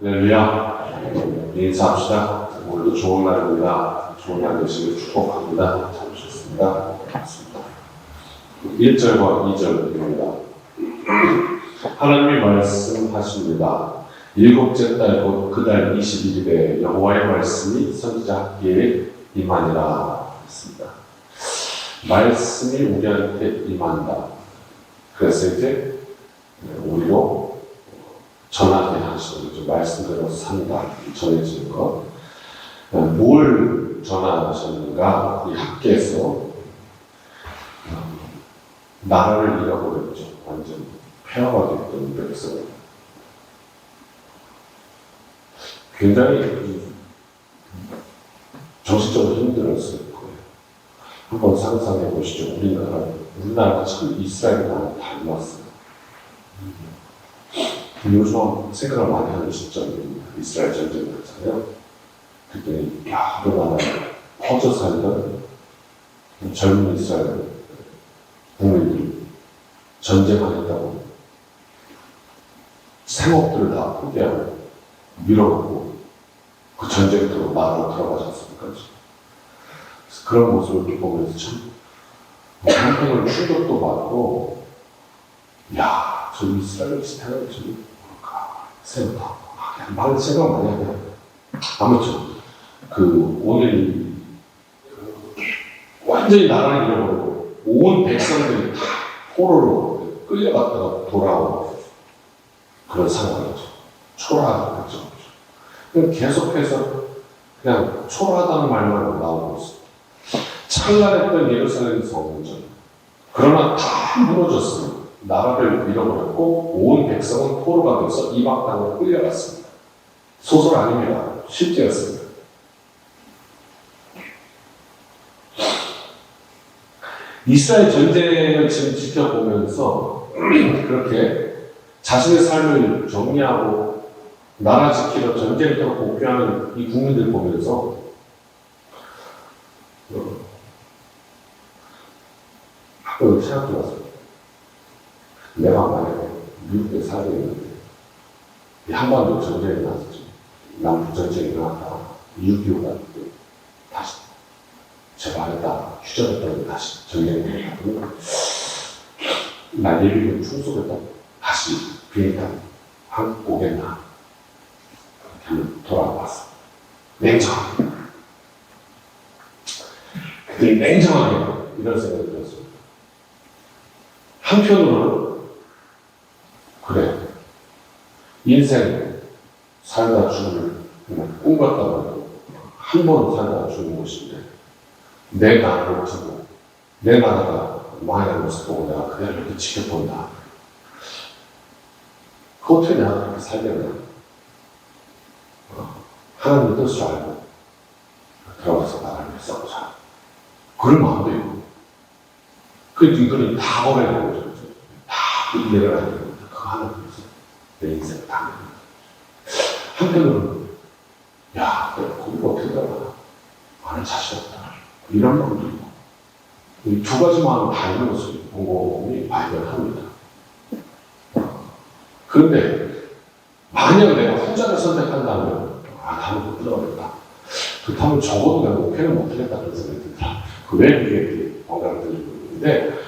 할렐루야. 인사합시다. 오늘도 좋은 날입니다. 좋은 날 되시길 축복합니다. 잘 오셨습니다. 반갑습니다. 1절과 2절입니다. 하나님이 말씀하십니다. 일곱째 달 곧 그달 21일에 여호와의 말씀이 선지자 학기에 임하니라 했습니다. 말씀이 우리한테 임한다. 그래서 이제 우리로 전하게 거죠. 말씀대로 산다. 전해지는 것. 뭘 전하셨는가? 이 학계에서 어, 나라를 잃어버렸죠. 완전 폐허가 됐던 백성. 굉장히 이 정신적으로 힘들었을 거예요. 한번 상상해 보시죠. 우리나라, 우리나라가 참 이스라엘이랑 닮았어요. 요즘 생각을 많이 하는 시점입니다. 이스라엘 전쟁 그렇잖아요. 그랬더니, 야, 그동안 퍼져 살던 젊은 이스라엘 국민들이 전쟁하겠다고 생업들을 다 포기하고 밀어놓고 그 전쟁터로 나라로 들어가지 않습니까? 그런 모습을 이렇게 보면서 참 한편으로 충격도 받고 야, 저 이스라엘 스타일 저기 생각 아, 많은 생각 많이 하네. 아무튼 그 오늘 이, 그 완전히 나라를 잃어버리고 온 백성들이 다 포로로 끌려갔다가 돌아오는 그런 상황이죠. 초라한 백성이죠. 그냥 계속해서 그냥 초라하다는 말만 나오고 있어요. 찬란했던 예루살렘 성전. 그러나 다 무너졌습니다. 나라를 잃어버렸고 온 백성은 포로가 돼서 이방 땅으로 끌려갔습니다. 소설 아닙니다. 실제였습니다. 이스라엘 전쟁을 지금 지켜보면서 그렇게 자신의 삶을 정리하고 나라 지키러 전쟁터로 복귀하는 이 국민들 보면서 어, 한번 생각해봤어요. 내가 만약에 미국에 살고 있는데 이 한반도 전쟁이 났었죠. 남북 전쟁이 나왔다. 6.25가 다시 제발했다. 휴전했다고 다시 전쟁이 일어나면 나 예비군 충속했다. 다시 비행기 타고 한국 오겠나. 그렇게 한번 돌아봤어. 냉정하게. 그때 냉정하게 이런 생각이 들었어요. 한편으로는 그래 인생 살다 죽을 꿈 같다고 한 번 살다 죽는 것인데 내 나라를 두고 내 나라가 망하는 모습 보고 내가 그냥 이렇게 지켜본다. 그 어떻게 내가 그렇게 살겠나? 어, 하나님 뜻을 알고 들어가서 나라를 싸우자. 그런 마음도 있고. 그 이거는 다 버려야 되는 거죠. 다 내려가야 되는 거죠. 그거 하나 위해서 내 인생을 다. 한편으로는 야, 내가 거기가 어떻게 되나? 나는 자신 없다. 이런 마음도 있고. 이 두 가지 마음을 다 있는 것을 곰곰이 발견합니다. 그런데 만약 내가 후자를 선택한다면 아, 나는 못 들어가겠다. 그렇다면 적어도 내가 목표는 못 하겠다 그런 생각이 든다. 그왜 그게 건강을 들리고 있는데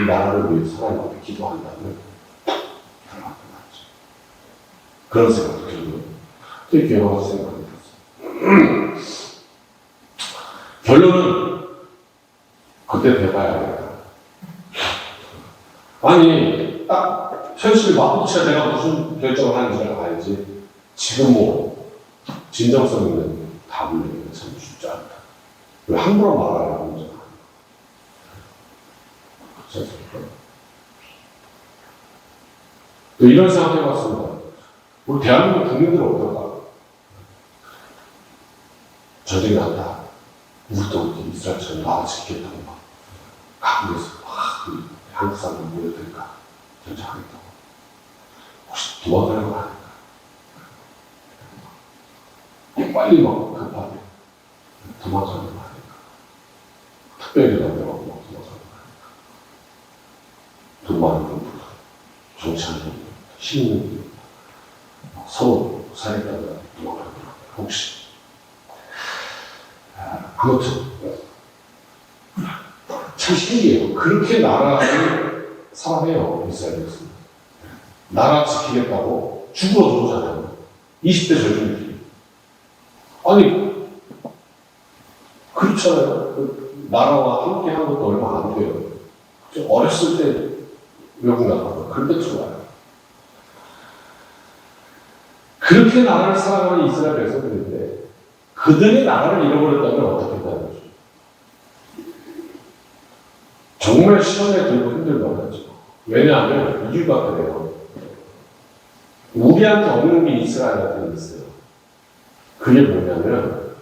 이 나라를 위해 하나님 앞에 기도한다면 들어갈 것 같죠. 그런 생각도 들고 또 가지 생각이 들었어요. 결론은 그때 돼봐야 아니 딱 현실 마주치야 내가 무슨 결정을 하는지 알지. 지금 뭐 진정성 있는 답을 내기는 참 쉽지 않다. 왜 함부로 문제가 그렇죠? 또 이런 생각 해봤습니다. 우리 대한민국 국민들 어떨까? 전쟁이 났다. 우리도 이스라엘처럼 나라 지키겠다고 막 각국에서 막 한국 사람들 모여들까 전쟁하겠다고. 혹시 도망가는 거 아닐까? 빨리 막 급하게 도망가는 거 아닐까? 특별히 남들하고 막 도망가는 거 아닐까? 돈 많은 분들, 정치하는 분들, 힘있는 분들, 서로 살겠다는 누가 혹시 아, 아무튼 참 신기해요. 그렇게 나라를 사랑해요 이스라엘에서 나라 지키겠다고 죽으러 들어오잖아요. 20대 젊은이들이 아니 그렇잖아요. 그 나라와 함께 한 것도 얼마 안 돼요. 좀 어렸을 때 외국 나가고 때 좋아요. 그렇게 나라를 사랑하는 이스라엘 백성들인데 그들이 나라를 잃어버렸다면 어떻게 되는 거죠? 정말 시험에 들고 하죠. 왜냐하면 이유가 그래요. 우리한테 없는 게 이스라엘한테 있어요. 그게 뭐냐면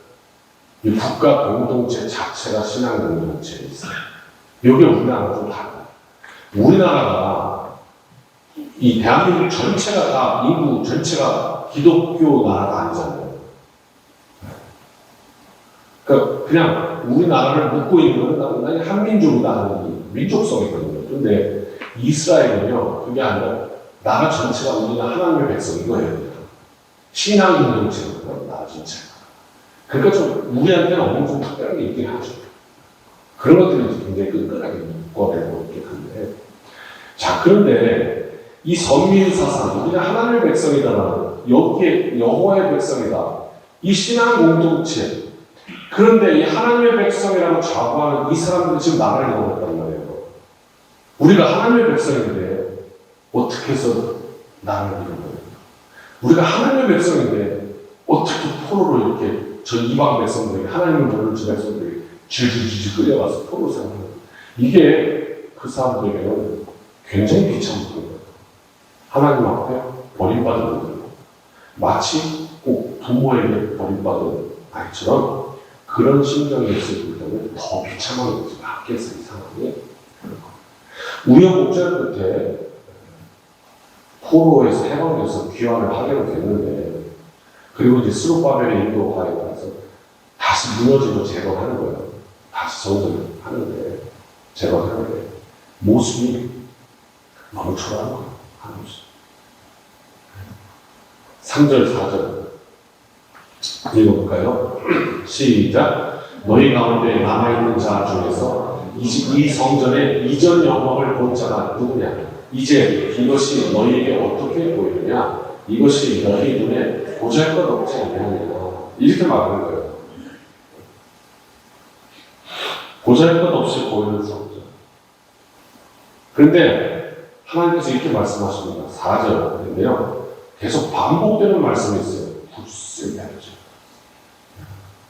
이 국가 공동체 자체가 신앙 공동체에 있어요. 여기 우리나라랑 좀 달라요. 우리나라가 이 대한민국 전체가 다 인구 전체가 기독교 나라가 아니잖아요. 그러니까 그냥 우리나라를 묶고 있는 건 그냥 한민족이다 하는 이 민족성이거든요. 근데 이스라엘은요 그게 아니라 나라 전체가 우리는 하나님의 백성인 거예요. 신앙 공동체거든요. 나라 전체가. 그러니까 좀 우리한테는 어느 정도 특별한 게 있긴 하죠. 그런 것들이 굉장히 끈끈하게 묶어내고 있긴 한데 자 그런데 이 선민 사상 우리가 하나님의 백성이다라는 여기에 여호와의 백성이다 이 신앙 공동체 그런데 이 하나님의 백성이라고 자부하는 이 사람들이 지금 나라를 잃어버렸단 말이에요. 우리가 하나님의 백성인데 어떻게 해서 나라를 잃어버려요 우리가 하나님의 백성인데 어떻게 포로로 이렇게 저 이방 백성들이 하나님을 모르는 저 백성들이 질질질질 끌려가서 포로 생활하는 이게 그 사람들에게는 굉장히 비참한 거예요. 하나님 앞에 버림받은 분들 마치 꼭 부모에게 버림받은 아이처럼 그런 심정이 있을 때는 더 비참한 밖에서 이 상황이 우여곡절 끝에 포로에서 해방돼서 귀환을 하게 됐는데 그리고 이제 스루바벨의 인도하에 따라서 다시 무너지고 재건하는 거예요. 다시 정전을 하는데 재건하는데 모습이 너무 초라한 거예요. 하는 모습. 3절, 4절 읽어볼까요? 시작. 너희 가운데 남아있는 자 중에서 이, 이 성전의 이전 영광을 본 자가 누구냐? 이제 이것이 너희에게 어떻게 보이느냐? 이것이 너희 눈에 보잘 것 없지 않느냐? 이렇게 말하는 거예요. 보잘 것 없이 보이는 성전. 그런데 하나님께서 이렇게 말씀하십니다. 4절인데요. 계속 반복되는 말씀이 있어요. 굳세게 하죠.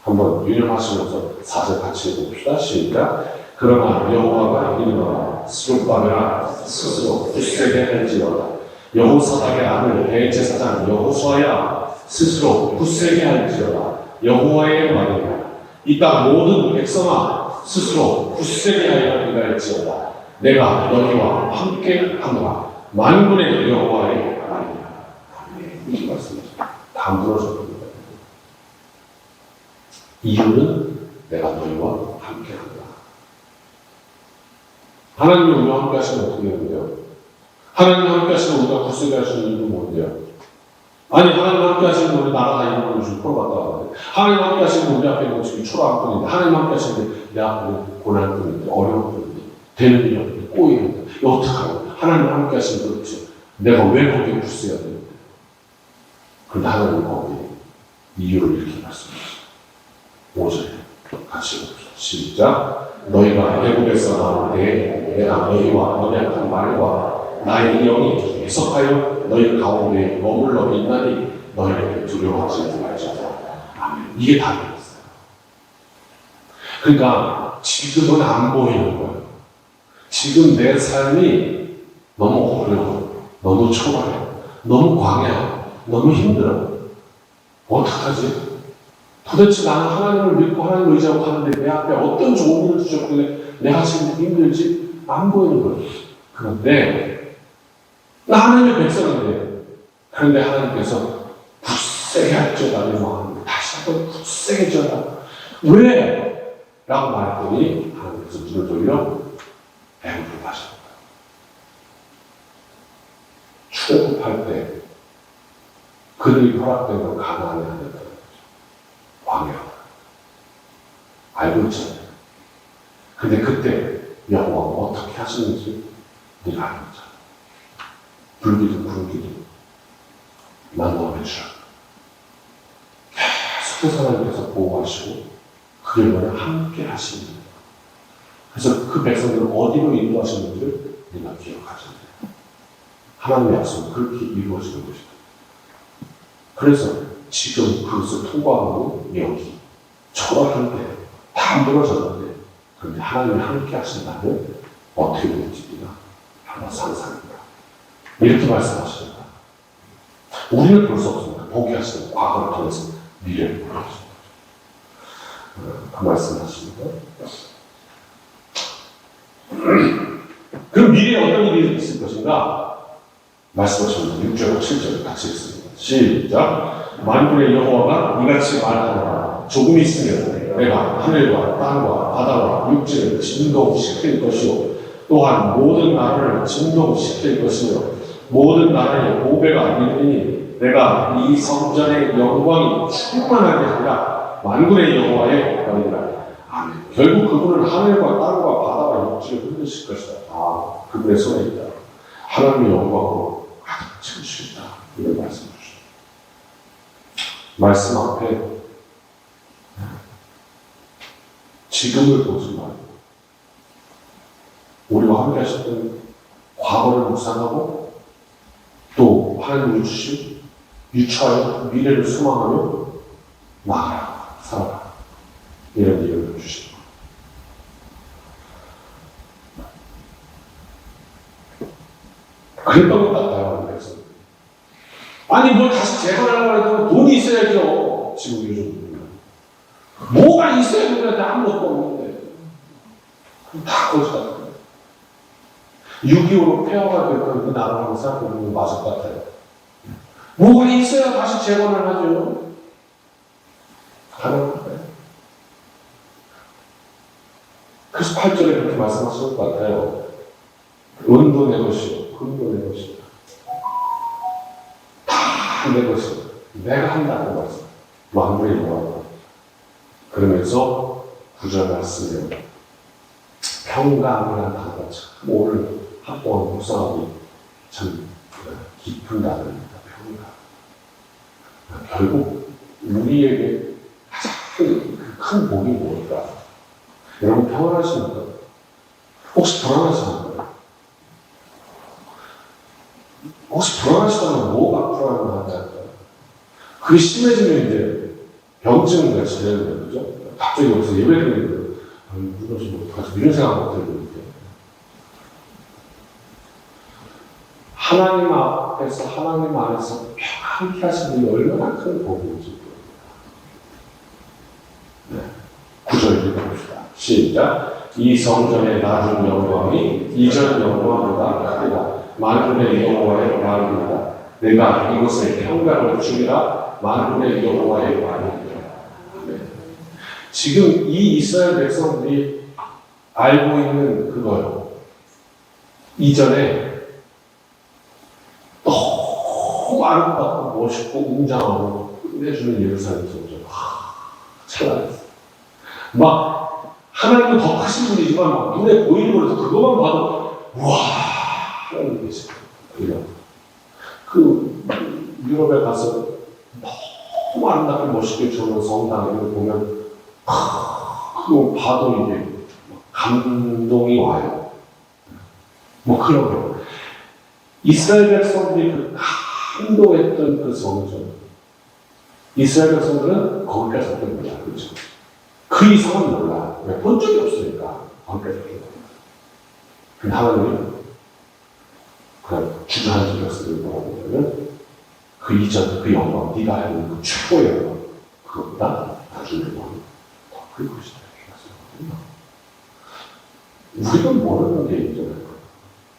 한번 유념하시면서 4절 같이 읽어봅시다. 시작. 그러나 여호와가 이르노라 스룹바벨아 스스로 굳세게 할지어다. 여호사닥의 아들 대제사장 여호수아야 스스로 굳세게 할지어다. 여호와의 말이야 이땅 모든 백성아 스스로 굳세게 하여 할지어다. 내가 너희와 함께 하노라. 만군의 여호와의 말이야 이렇게 말씀하십니다 다 물어줍니다 이유는 내가 너희와 함께 한다 하나님이 우리와 함께 하시면 어떻게 되는데요? 하나님 함께 하시면 우리가 굳세게 하시는 이유는 뭔데요? 아니 하나님 함께 하시면 우리 나라가 이런 걸 지금 풀어갔다 왔는데 하나님 함께 하시면 우리 앞에 있는 지금 초라한 뿐인데 하나님 함께 하시면 내 앞에는 고난 뿐인데 어려운 뿐인데 되는 일이 없는데 꼬이는데 이거 어떡하냐 하나님 함께 하시면 그렇죠 내가 왜 거기에 굳세야 되는데 그런데 하나님 거기 이유를 이렇게 말씀하시죠 5절 같이 시작 너희가 애국에서 나올 때 내가 너희와 언약한 말과 나의 영이 계속하여 너희 가운데 머물러 있나니 너희를 두려워하지 말지어다. 아멘. 이게 답이었어요. 그러니까 지금은 안 보이는 거예요. 지금 내 삶이 너무 어려워, 너무 초라해, 너무 광야, 너무 힘들어. 어떡하지? 도대체 나는 하나님을 믿고 하나님을 의지하고 하는데 내 앞에 어떤 좋은 일을 주셨길래 내가 지금 힘들지? 안 보이는 거예요. 그런데 나 하나님의 백성인데 그런데 하나님께서 굳세게 할지어다 뭐 다시 한번 굳세게 져라 왜? 라고 말했더니 하나님께서 눈을 돌려 가신 거예요. 출애굽할 때 그들이 허락된 걸 가나안에 하는 거죠. 왕이라고. 알고 있잖아요. 근데 그때 여호와가 어떻게 하시는지 네가 알고 있잖아. 불기도 불기도 만나게 주라. 계속해서 하나님께서 보호하시고 그들과 함께 하시는 거예요. 그래서 그 백성들을 어디로 인도하시는지를 네가 기억하셔야 돼요. 하나님의 약속은 그렇게 이루어지는 것이다. 그래서 지금 그것을 통과하고 여기 초라한데 다 무너졌는데 그런데 하나님이 함께 하신다면 어떻게 될지 네가 한번 상상해봐. 이렇게 말씀하십니다. 우리는 볼수 없습니다. 보게 하시는 과거를 통해서 미래를 보여주십니다. 그 말씀하십니다. 그럼 미래에 어떤 일이 있을 것인가? 말씀하십니다. 6절, 7절 같이 읽습니다. 시작. 만군의 여호와가 이같이 말하노라. 조금 있으면 내가 하늘과 땅과 바다와 육지를 진동시킬 것이요. 또한 모든 나라를 진동시킬 것이며 모든 나라의 보배가 이르니 내가 이 성전의 영광이 충만하게 하리라. 만군의 여호와의. 아멘. 결국 그분은 하늘과 땅과 바다와 육지를 흔드실 것이다. 아, 그분의 손에 있다. 하나님의 영광으로 가득 채우시겠다. 이런 말씀. 말씀 앞에 지금을 보지 말고 우리와 함께 하셨던 과거를 묵상하고 또 하나님을 주신 유추하여 미래를 소망하며 나아가 살아가 이런 이름을 주시고 그랬던 것 같아요 그래서. 아니 뭘 다시 재건하려고 지금 요즘 뭐가 있어야 우리한테 아무것도 없는데 다 같아요 6.25로 폐허가 됐던 그 나라를 생각해보면 맞을 것 같아요 뭐가 있어야 다시 재건을 하죠 가능한 거예요 그래서 8절에 그렇게 말씀하시는 것 같아요. 은도 내 것이요, 금도 내 것이요. 다내 것이요. 내가 한다는 말씀. 만물의 영광. 그러면서 구절 말씀에 평강이라는 단어가 참 오늘 학원 묵상하고 참 깊은 단어입니다. 평강. 결국 우리에게 가장 큰 복이 뭘까? 여러분 평안하십니까? 혹시 불안하십니까? 혹시 불안하시다면 뭐가 불안하냐면 그게 심해지면 이제 병증을 지내는 거예요. 그죠? 갑자기 여기서 예배 드리는 거예요. 누가 좀 어떡하지? 이런 생각 들고 있대요. 하나님 앞에서 하나님 안에서 평안케 하시는 분이 얼마나 큰 복인지 네. 구절 읽어봅시다. 시작. 이 성전의 낮은 영광이 이전 영광보다 크다. 만군의 여호와의 말입니다. 내가 이곳에 평강을 주리라. 만군의 여호와의 말입니다. 네. 지금 이 이스라엘 백성들이 알고 있는 그거요. 이전에 너무 아름답고 멋있고 웅장하고 끝내주는 예루살렘 성전. 하, 찬란했어. 막 하나님은 더 크신 분이지만 막 눈에 보이는 거라서 그것만 봐도 와 하나님 계시 이런 그 유럽에 가서 너무 아름답게 멋있게 주는 성당을 보면 하, 그거 봐도 이게 감동이 와요. 뭐 그런 거. 이스라엘 백성들이 그 감동했던 그 성전. 이스라엘 백성들은 거기까지 갔던 거야. 그렇죠? 그 이상은 몰라. 왜? 본 적이 없으니까. 거기까지 갔던 거야. 근데 하나님은 그냥 주저하는 적었을 뭐라고 하냐면 그 이전 그 영광, 네가 알고 있는 그 최고의 영광, 그것보다 나중에 영광 이 더클 것이다. 이렇게 말씀하거든요. 우리가 모르는 게 있잖아요.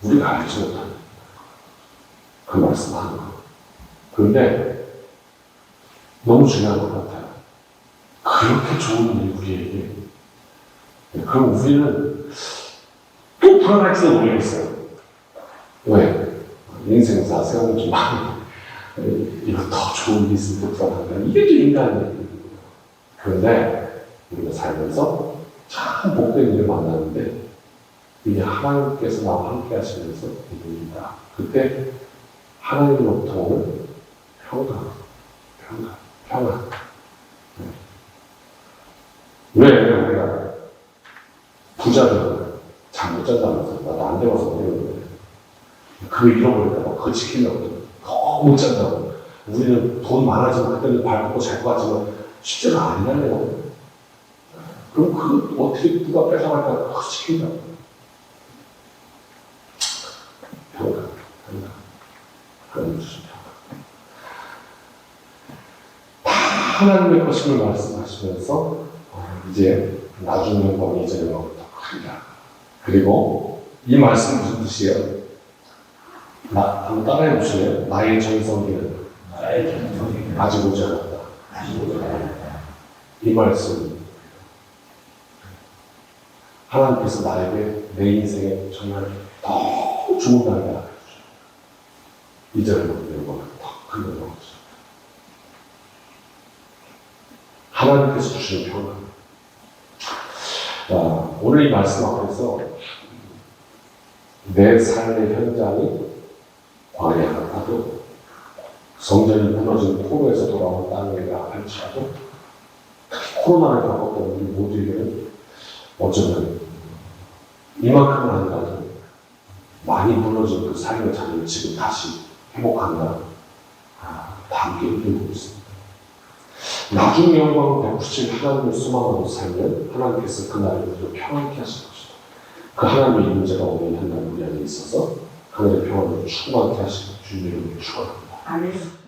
우리가 알지 못하는 그 말씀 하는 거. 그런데 너무 중요한 것 같아요. 그렇게 좋은 일 우리에게. 그럼 우리는 또 불안할지도 모르겠어요. 왜? 인생사 세우지 마. 이거 더 좋은 일이 있을 때 불안한가 이게 좀 인간의 얘기거든요. 그런데 우리가 살면서 참 복된 일을 만나는데 이게 하나님께서 나와 함께 하시면서 일입니다. 그때 하나님으로부터 오는 평강, 평강, 평안. 네. 왜 우리가 부자들은 잠못 잔다면서 나도 안 되어서 그러는데 그거 잃어버릴까봐 그거 지키려고 너무 못 잔다고 우리는 돈 많아지면 그때는 발 뻗고 잘 것 같지만 쉽지가 않냐고 그럼 그 어떻게 누가 뺏어갈까 그거 지킨다고 평강 평강 하나님 주신 다 하나님의 것임을 말씀하시면서 어, 이제 나중 영광이 이전의 영광보다 크리라 그리고 이 말씀 무슨 뜻이에요? 나, 한번 따라해 보실래요? 나의 전성이 아직 오지 않았다. 이 말씀. 하나님께서 나에게 내 인생에 정말 더 날을 알려주셔. 이전에 먹는 것보다 더큰 영광을 주셔. 하나님께서 주시는 평안. 자, 오늘 이 말씀 앞에서 내 삶의 현장이 광야 같아도 성전이 무너진 포로에서 돌아온 땅이라 할지라도 코로나를 겪었던 우리 모두에게는 어쩌면 이만큼은 아니라도 많이 무너진 그 삶의 자리를 지금 다시 회복한다. 아, 다 함께 이루고 있습니다. 나중 영광을 베푸실 하나님을 소망하고 살면 하나님께서 그날을 우리를 평안케 하실 것이다. 그 하나님의 임재가 오늘 한날 우리 안에 있어서 하늘의 평안을 충만케 하시는 주님을 축원합니다. 아멘.